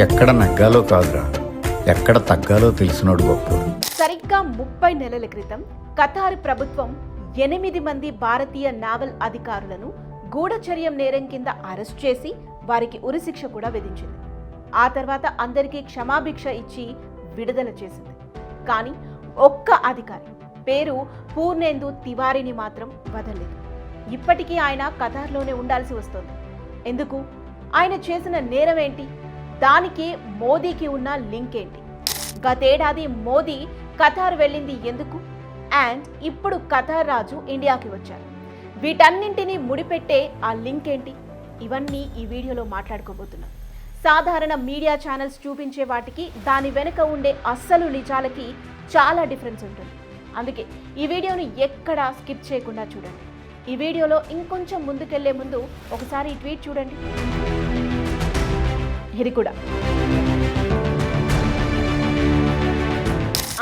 ఎక్కడ నగ్గాలో కాదురా. ఎక్కడ తగ్గాలో తెలిసినోడు గొప్ప సరిగ్గా ముప్పై నెలల క్రితం ఖతార్ ప్రభుత్వం ఎనిమిది మంది భారతీయ నావల్ అధికారులను గూఢచర్యం నేరం కింద అరెస్ట్ చేసి వారికి ఉరిశిక్ష కూడా విధించింది. ఆ తర్వాత అందరికీ క్షమాభిక్ష ఇచ్చి విడుదల చేసింది. కానీ ఒక్క అధికారి పేరు పూర్ణేందు తివారీని మాత్రం వదలలేదు. ఇప్పటికీ ఆయన ఖతార్లోనే ఉండాల్సి వస్తుంది. ఎందుకు? ఆయన చేసిన నేరం ఏంటి? దానికి మోదీకి ఉన్న లింక్ ఏంటి? గతేడాది మోదీ ఖతార్ వెళ్ళింది ఎందుకు? అండ్ ఇప్పుడు ఖతార్ రాజు ఇండియాకి వచ్చారు. వీటన్నింటినీ ముడిపెట్టే ఆ లింక్ ఏంటి? ఇవన్నీ ఈ వీడియోలో మాట్లాడుకోబోతున్నాం. సాధారణ మీడియా ఛానల్స్ చూపించే వాటికి దాని వెనుక ఉండే అస్సలు నిజాలకి చాలా డిఫరెన్స్ ఉంటుంది. అందుకే ఈ వీడియోను ఎక్కడా స్కిప్ చేయకుండా చూడండి. ఈ వీడియోలో ఇంకొంచెం ముందుకెళ్ళే ముందు ఒకసారి ఈ ట్వీట్ చూడండి. ఇది కూడా.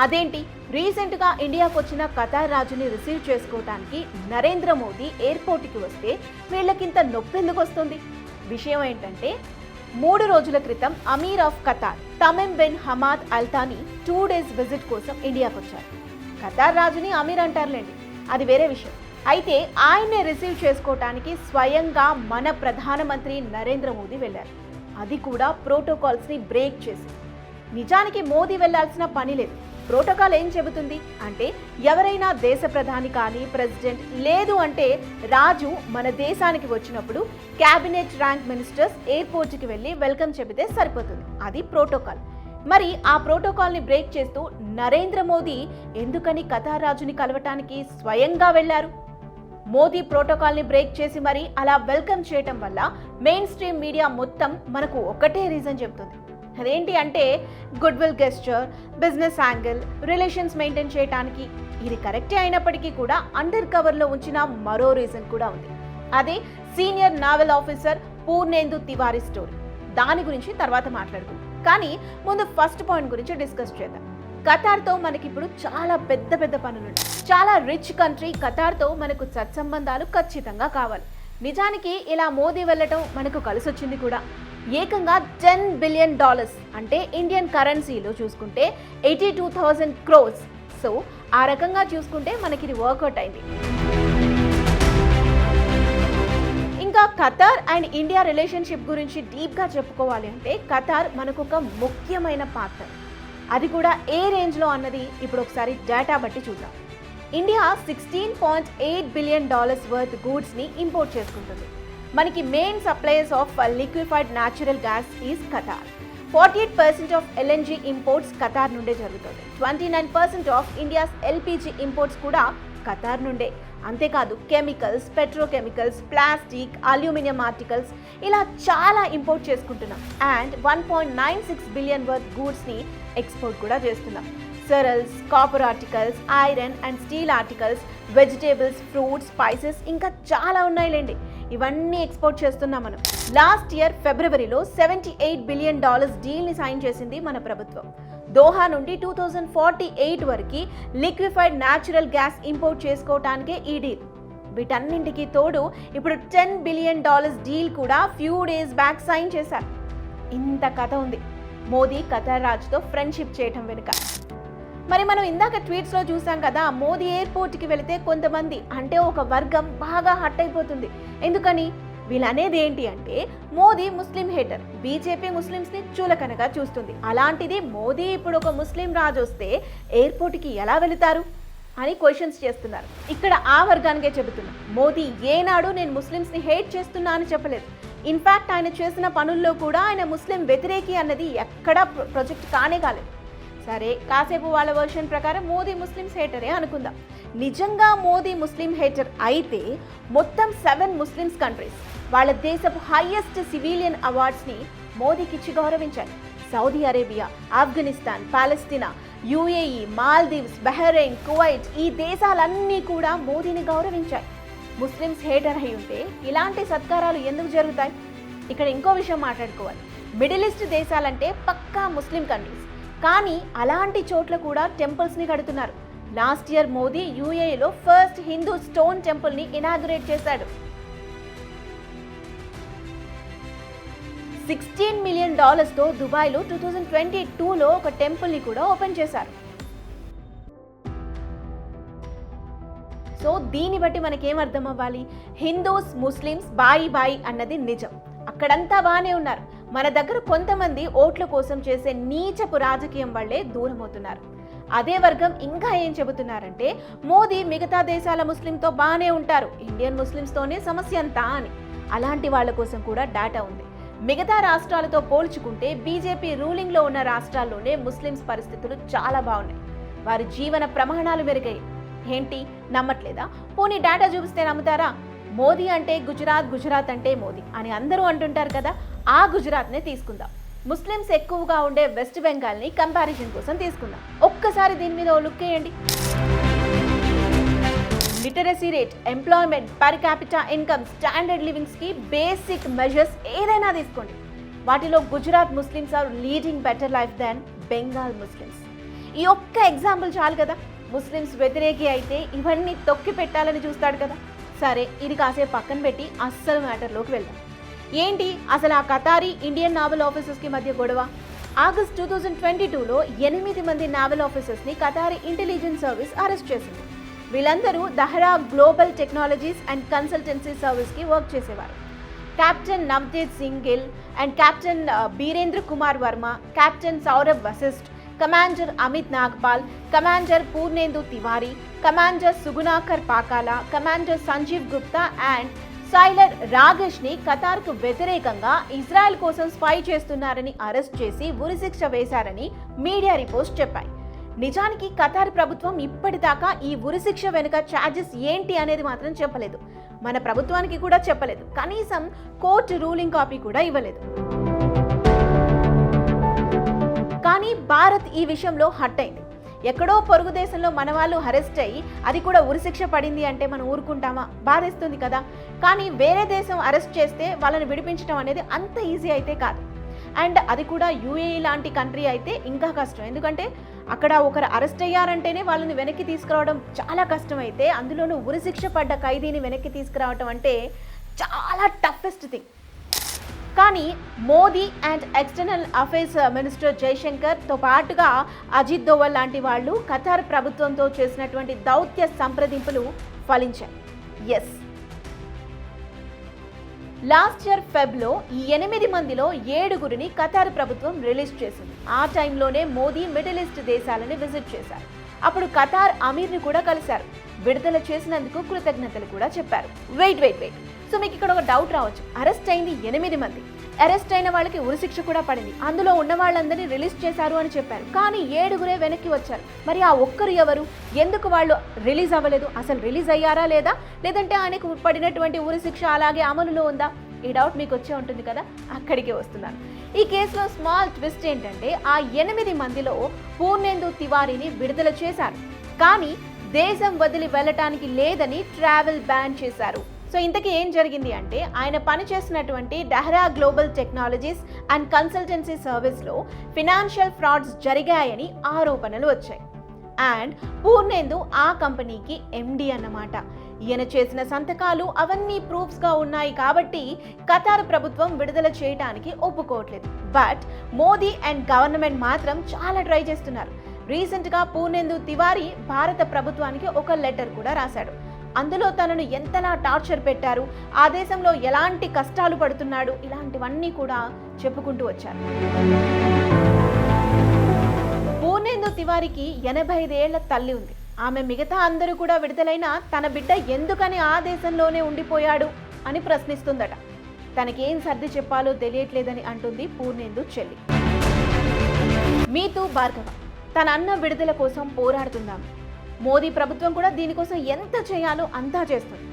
అదేంటి? రీసెంట్గా ఇండియాకు వచ్చిన ఖతార్ రాజుని రిసీవ్ చేసుకోవటానికి నరేంద్ర మోదీ ఎయిర్పోర్ట్కి వస్తే వీళ్ళకింత నొప్పెందుకు వస్తుంది? విషయం ఏంటంటే మూడు రోజుల క్రితం emir of Qatar Tamim bin Hamad Al Thani two days visit కోసం ఇండియాకు వచ్చారు ఖతార్ రాజుని అమీర్ అంటారులేండి అది వేరే విషయం. అయితే ఆయన్నే రిసీవ్ చేసుకోవటానికి స్వయంగా మన ప్రధానమంత్రి నరేంద్ర మోదీ వెళ్ళారు. అది కూడా ప్రోటోకాల్స్ని బ్రేక్ చేసి నిజానికి మోదీ వెళ్ళాల్సిన పని లేదు. ప్రోటోకాల్ ఏం చెబుతుంది అంటే ఎవరైనా దేశ ప్రధాని కానీ ప్రెసిడెంట్ లేదు అంటే రాజు మన దేశానికి వచ్చినప్పుడు క్యాబినెట్ ర్యాంక్ మినిస్టర్స్ ఎయిర్పోర్ట్కి వెళ్ళి వెల్కమ్ చెబితే సరిపోతుంది. అది ప్రోటోకాల్. మరి ఆ ప్రోటోకాల్ని బ్రేక్ చేస్తూ నరేంద్ర మోదీ ఎందుకని కథారాజుని కలవటానికి స్వయంగా వెళ్ళారు మోదీ ప్రోటోకాల్ని బ్రేక్ చేసి మరి అలా వెల్కమ్ చేయటం వల్ల మెయిన్ స్ట్రీమ్ మీడియా మొత్తం మనకు ఒకటే రీజన్ చెబుతుంది. అదేంటి అంటే good will gesture business angle relations maintain చేయడానికి ఇది కరెక్టే అయినప్పటికీ కూడా అండర్ కవర్లో ఉంచిన మరో రీజన్ కూడా ఉంది. అదే senior naval officer Purnendu Tiwari story. దాని గురించి తర్వాత మాట్లాడుకుందాం. కానీ ముందు ఫస్ట్ పాయింట్ గురించి డిస్కస్ చేద్దాం. ఖతార్తో మనకి ఇప్పుడు చాలా పెద్ద పెద్ద పనులు చాలా రిచ్ కంట్రీ ఖతార్తో మనకు సత్సంబంధాలు ఖచ్చితంగా కావాలి. నిజానికి ఇలా మోదీ వెళ్ళటం మనకు కలిసొచ్చింది కూడా. ఏకంగా టెన్ బిలియన్ డాలర్స్ అంటే ఇండియన్ కరెన్సీలో చూసుకుంటే eighty two thousand crores so ఆ రకంగా చూసుకుంటే మనకి ఇది వర్కౌట్ అయింది. ఇంకా ఖతార్ అండ్ ఇండియా రిలేషన్షిప్ గురించి డీప్గా చెప్పుకోవాలి అంటే ఖతార్ మనకు ఒక ముఖ్యమైన పాత్ర అది కూడా ఏ రేంజ్లో అన్నది ఇప్పుడు ఒకసారి డేటా బట్టి చూద్దాం. India sixteen point eight billion dollars worth గూడ్స్ని import చేసుకుంటుంది. మనకి main suppliers of liquefied natural gas is Qatar forty eight percent of LNG imports Qatar నుండే జరుగుతుంది. Twenty nine percent of India's LPG imports కూడా Qatar నుండే. అంతేకాదు chemicals petrochemicals plastic aluminium articles ఇలా చాలా import చేసుకుంటున్నాం. And one point nine six billion worth గూడ్స్ని export కూడా చేస్తున్నాం. Cereals copper articles iron and steel articles vegetables fruits spices ఇంకా చాలా ఉన్నాయిలేండి. ఇవన్నీ ఎక్స్పోర్ట్ చేస్తున్నాం మనం. లాస్ట్ ఇయర్ ఫిబ్రవరిలో సెవెంటీ ఎయిట్ బిలియన్ డాలర్స్ డీల్ని సైన్ చేసింది మన ప్రభుత్వం. దోహా నుండి టూ థౌజండ్ ఫార్టీ ఎయిట్ వరకు లిక్విఫైడ్ న్యాచురల్ గ్యాస్ ఇంపోర్ట్ చేసుకోవటానికే ఈ డీల్. వీటన్నింటికి తోడు ఇప్పుడు టెన్ బిలియన్ డాలర్స్ డీల్ కూడా ఫ్యూ డేస్ బ్యాక్ సైన్ చేశారు. ఇంత కథ ఉంది. మోదీ ఖతార్ రాజ్తో ఫ్రెండ్షిప్ చేయటం వెనుక. మరి మనం ఇందాక ట్వీట్స్లో చూసాం కదా మోదీ ఎయిర్పోర్ట్కి వెళితే కొంతమంది అంటే ఒక వర్గం బాగా హట్ అయిపోతుంది. ఎందుకని? వీళ్ళు అనేది ఏంటి అంటే మోదీ ముస్లిం హేటర్ బీజేపీ ముస్లిమ్స్ని చూలకనగా చూస్తుంది. అలాంటిది మోదీ ఇప్పుడు ఒక ముస్లిం రాజు వస్తే ఎయిర్పోర్ట్కి ఎలా వెళుతారు అని క్వశ్చన్స్ చేస్తున్నారు. ఇక్కడ ఆ వర్గానికే చెబుతున్నా మోదీ ఏనాడు నేను ముస్లిమ్స్ని హేట్ చేస్తున్నా అని చెప్పలేదు. ఇన్ఫాక్ట్ ఆయన చేసిన పనుల్లో కూడా ఆయన ముస్లిం వ్యతిరేకి అన్నది ఎక్కడా ప్రొ- ప్రొజెక్ట్ కానే కాలేదు. సరే కాసేపు వాళ్ళ వర్షన్ ప్రకారం మోదీ ముస్లిమ్స్ హేటరే అనుకుందాం. నిజంగా మోదీ ముస్లిం హేటర్ అయితే మొత్తం సెవెన్ ముస్లిమ్స్ కంట్రీస్ వాళ్ళ దేశపు హైయెస్ట్ సివిలియన్ అవార్డ్స్ని మోదీకిచ్చి గౌరవించారు. Saudi Arabia Afghanistan Palestine UAE Maldives Bahrain Kuwait ఈ దేశాలన్నీ కూడా మోదీని గౌరవించాయి. ముస్లిమ్స్ హేటర్ అయి ఉంటే ఇలాంటి సత్కారాలు ఎందుకు జరుగుతాయి? ఇక్కడ ఇంకో విషయం మాట్లాడుకోవాలి. మిడిల్ ఈస్ట్ దేశాలంటే పక్కా ముస్లిం కంట్రీస్. కానీ అలాంటి చోట్ల కూడా టెంపుల్స్ని కడుతున్నారు. లాస్ట్ ఇయర్ మోదీ యూఏలో ఫస్ట్ హిందూ స్టోన్ టెంపుల్ని ఇనాగ్రేట్ చేశాడు. సిక్స్టీన్ మిలియన్ డాలర్స్తో దుబాయ్లో టూ థౌజండ్ ట్వంటీ టూలో ఒక టెంపుల్ని కూడా ఓపెన్ చేశారు. సో దీన్ని బట్టి మనకేం అర్థం అవ్వాలి హిందూస్ ముస్లిమ్స్ బాయి బాయి అన్నది నిజం. అక్కడంతా బాగానే ఉన్నారు. మన దగ్గర కొంతమంది ఓట్ల కోసం చేసే నీచపు రాజకీయం వల్లే దూరం అవుతున్నారు అదే వర్గం ఇంకా ఏం చెబుతున్నారంటే మోదీ మిగతా దేశాల ముస్లింతో బాగానే ఉంటారు. ఇండియన్ ముస్లిమ్స్తోనే సమస్య అంతా అని. అలాంటి వాళ్ళ కోసం కూడా డాటా ఉంది. మిగతా రాష్ట్రాలతో పోల్చుకుంటే బీజేపీ రూలింగ్లో ఉన్న రాష్ట్రాల్లోనే ముస్లిమ్స్ పరిస్థితులు చాలా బాగున్నాయి. వారి జీవన ప్రమాణాలు మెరుగాయి ఏంటి? నమ్మట్లేదా? పోనీ డేటా చూపిస్తే నమ్ముతారా? మోదీ అంటే గుజరాత్ గుజరాత్ అంటే మోదీ అని అందరూ అంటుంటారు కదా ఆ గుజరాత్నే తీసుకుందాం. ముస్లిమ్స్ ఎక్కువగా ఉండే వెస్ట్ బెంగాల్ని కంపారిజన్ కోసం తీసుకుందాం. ఒక్కసారి దీని మీద ఓ లుక్ వేయండి. Literacy rate employment per capita income standard లివింగ్స్కి basic measures ఏదైనా తీసుకోండి. వాటిలో Gujarat Muslims are leading better life than Bengal Muslims. ఈ ఒక్క ఎగ్జాంపుల్ చాలు కదా. ముస్లిమ్స్ వ్యతిరేకి అయితే ఇవన్నీ తొక్కి పెట్టాలని చూస్తాడు కదా. సరే ఇది కాసేపు పక్కన పెట్టి అస్సలు మ్యాటర్లోకి వెళ్దాం. ఏంటి? అసలు ఆ కతారీ ఇండియన్ నావల్ ఆఫీసర్స్కి మధ్య గొడవ? ఆగస్ట్ టూ థౌజండ్ ట్వంటీ టూలో ఎనిమిది మంది నావల్ ఆఫీసర్స్ని కతారీ ఇంటెలిజెన్స్ సర్వీస్ అరెస్ట్ చేసింది. వీళ్ళందరూ Dahra global technologies and consultancy సర్వీస్కి వర్క్ చేసేవారు. Captain Navdeep Singh Gill and captain Birendra Kumar Verma captain Saurabh Vashisht commander Amit Nagpal commander Purnendu Tiwari commander Sugunakar Pakala commander Sanjeev Gupta and sailor రాగేష్ని ఖతార్కు వ్యతిరేకంగా Israel కోసం spy చేస్తున్నారని arrest చేసి ఉరిశిక్ష వేశారని media reports చెప్పాయి. నిజానికి Qatar ప్రభుత్వం ఇప్పటిదాకా ఈ ఉరిశిక్ష వెనుక ఛార్జెస్ ఏంటి అనేది మాత్రం చెప్పలేదు. మన ప్రభుత్వానికి కూడా చెప్పలేదు. కనీసం కోర్టు రూలింగ్ కాపీ కూడా ఇవ్వలేదు. కానీ భారత్ ఈ విషయంలో హట్ అయింది. ఎక్కడో పొరుగు దేశంలో మన వాళ్ళు అరెస్ట్ అయ్యి అది కూడా ఉరిశిక్ష పడింది అంటే మనం ఊరుకుంటామా? బాధేస్తుంది కదా. కానీ వేరే దేశం అరెస్ట్ చేస్తే వాళ్ళని విడిపించడం అనేది అంత ఈజీ అయితే కాదు. అండ్ అది కూడా యూఏఈ లాంటి కంట్రీ అయితే ఇంకా కష్టం. ఎందుకంటే అక్కడ ఒకరు అరెస్ట్ అయ్యారంటేనే వాళ్ళని వెనక్కి తీసుకురావడం చాలా కష్టం అయితే అందులోనూ ఉరిశిక్ష పడ్డ ఖైదీని వెనక్కి తీసుకురావడం అంటే చాలా టఫెస్ట్ థింగ్ కానీ Modi and external affairs minister జైశంకర్తో పాటుగా అజిత్ దోవల్ లాంటి వాళ్ళు ఖతార్ ప్రభుత్వంతో చేసినటువంటి దౌత్య సంప్రదింపులు ఫలించాయి. ఎస్ లాస్ట్ ఇయర్ ఫెబ్లో ఈ ఎనిమిది మందిలో ఏడుగురిని ఖతార్ ప్రభుత్వం రిలీజ్ చేసింది. ఆ టైంలోనే మోదీ మిడిల్ ఈస్ట్ దేశాలని విజిట్ చేశారు. అప్పుడు ఖతార్ అమీర్ని కూడా కలిశారు. విడుదల చేసినందుకు కృతజ్ఞతలు కూడా చెప్పారు. Wait wait wait. సో మీకు ఇక్కడ ఒక డౌట్ రావచ్చు. అరెస్ట్ అయింది ఎనిమిది మంది. అరెస్ట్ అయిన వాళ్ళకి ఉరిశిక్ష కూడా పడింది. అందులో ఉన్న వాళ్ళందరినీ రిలీజ్ చేశారు అని చెప్పారు. కానీ ఏడుగురే వెనక్కి వచ్చారు. మరి ఆ ఒక్కరు ఎవరు? ఎందుకు వాళ్ళు రిలీజ్ అవ్వలేదు? అసలు రిలీజ్ అయ్యారా లేదా? లేదంటే ఆయనకు పడినటువంటి ఉరిశిక్ష అలాగే అమలులో ఉందా? ఈ డౌట్ మీకు వచ్చే ఉంటుంది కదా? అక్కడికే వస్తున్నాను. ఈ కేసులో స్మాల్ ట్విస్ట్ ఏంటంటే ఆ ఎనిమిది మందిలో పూర్ణేందు తివారీని విడుదల చేశారు. కానీ దేశం వదిలి వెళ్ళటానికి లేదని ట్రావెల్ బ్యాన్ చేశారు. సో ఇంతకీ ఏం జరిగింది అంటే ఆయన పనిచేసినటువంటి Dehra global technologies and consultancy సర్వీస్లో ఫినాన్షియల్ ఫ్రాడ్స్ జరిగాయని ఆరోపణలు వచ్చాయి. అండ్ పూర్ణేందు ఆ కంపెనీకి ఎండి అన్నమాట. ఈయన చేసిన సంతకాలు అవన్నీ ప్రూఫ్స్గా ఉన్నాయి కాబట్టి ఖతార్ ప్రభుత్వం విడుదల చేయడానికి ఒప్పుకోవట్లేదు. బట్ మోదీ అండ్ గవర్నమెంట్ మాత్రం చాలా ట్రై చేస్తున్నారు. రీసెంట్గా పూర్ణేందు తివారీ భారత ప్రభుత్వానికి ఒక లెటర్ కూడా రాశాడు. అందులో తనను ఎంతలా టార్చర్ పెట్టారు ఆ దేశంలో ఎలాంటి కష్టాలు పడుతున్నాడు ఇలాంటివన్నీ కూడా చెప్పుకుంటూ వచ్చారు. పూర్ణేందు తివారికి ఎనభై ఐదేళ్ళ తల్లి ఉంది. ఆమె మిగతా అందరూ కూడా విడుదలైన తన బిడ్డ ఎందుకని ఆ దేశంలోనే ఉండిపోయాడు అని ప్రశ్నిస్తుందట. తనకేం సర్ది చెప్పాలో తెలియట్లేదని అంటుంది పూర్ణేందు చెల్లి. మీతూ భార్గవ తన అన్న విడుదల కోసం పోరాడుతుందాం మోదీ ప్రభుత్వం కూడా దీనికోసం ఎంత చేయాలో అంతా చేస్తుంది.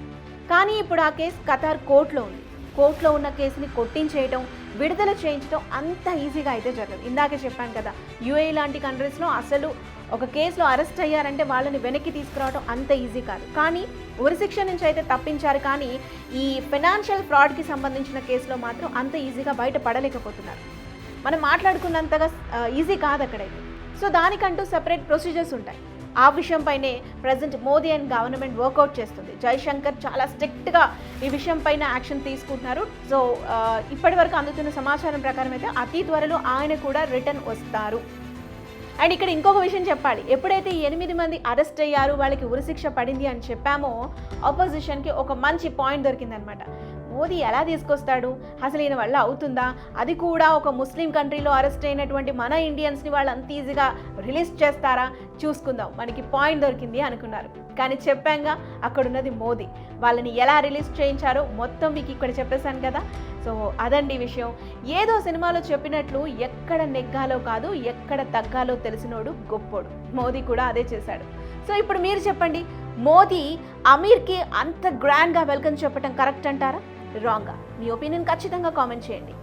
కానీ ఇప్పుడు ఆ కేసు ఖతార్ కోర్టులో ఉంది. కోర్టులో ఉన్న కేసుని కొట్టించేయటం విడుదల చేయించడం అంత ఈజీగా అయితే జరగదు. ఇందాకే చెప్పాను కదా యుఏ లాంటి కంట్రీస్లో అసలు ఒక కేసులో అరెస్ట్ అయ్యారంటే వాళ్ళని వెనక్కి తీసుకురావడం అంత ఈజీ కాదు. కానీ ఉరిశిక్ష నుంచి అయితే తప్పించారు. కానీ ఈ ఫినాన్షియల్ ఫ్రాడ్కి సంబంధించిన కేసులో మాత్రం అంత ఈజీగా బయటపడలేకపోతున్నారు. మనం మాట్లాడుకున్నంతగా ఈజీ కాదు అక్కడైతే. సో దానికంటూ సెపరేట్ ప్రొసీజర్స్ ఉంటాయి. ఆ విషయంపైనే present Modi and government work out చేస్తుంది. జైశంకర్ చాలా స్ట్రిక్ట్గా ఈ విషయంపైన యాక్షన్ తీసుకుంటున్నారు. సో ఇప్పటివరకు అందుతున్న సమాచారం ప్రకారం అయితే అతి త్వరలో ఆయన కూడా రిటర్న్ వస్తారు. అండ్ ఇక్కడ ఇంకొక విషయం చెప్పాలి. ఎప్పుడైతే ఎనిమిది మంది అరెస్ట్ అయ్యారు వాళ్ళకి ఉరిశిక్ష పడింది అని చెప్పామో ఆపోజిషన్కి ఒక మంచి పాయింట్ దొరికిందనమాట. మోదీ ఎలా తీసుకొస్తాడు? అసలు ఈయన వల్ల అవుతుందా? అది కూడా ఒక ముస్లిం కంట్రీలో అరెస్ట్ అయినటువంటి మన ఇండియన్స్ని వాళ్ళు అంత ఈజీగా రిలీజ్ చేస్తారా? చూసుకుందాం. మనకి పాయింట్ దొరికింది అనుకున్నారు. కానీ చెప్పాంగా అక్కడున్నది మోదీ. వాళ్ళని ఎలా రిలీజ్ చేయించారో మొత్తం మీకు ఇక్కడ చెప్పేశాను కదా. సో అదండి విషయం. ఏదో సినిమాలో చెప్పినట్లు ఎక్కడ నెగ్గాలో కాదు ఎక్కడ తగ్గాలో తెలిసినోడు గొప్పోడు. మోదీ కూడా అదే చేశాడు. సో ఇప్పుడు మీరు చెప్పండి. మోదీ అమీర్కి అంత గ్రాండ్గా వెల్కమ్ చెప్పడం కరెక్ట్ అంటారా? రాంగా మీ ఒపీనియన్ ఖచ్చితంగా కామెంట్ చేయండి.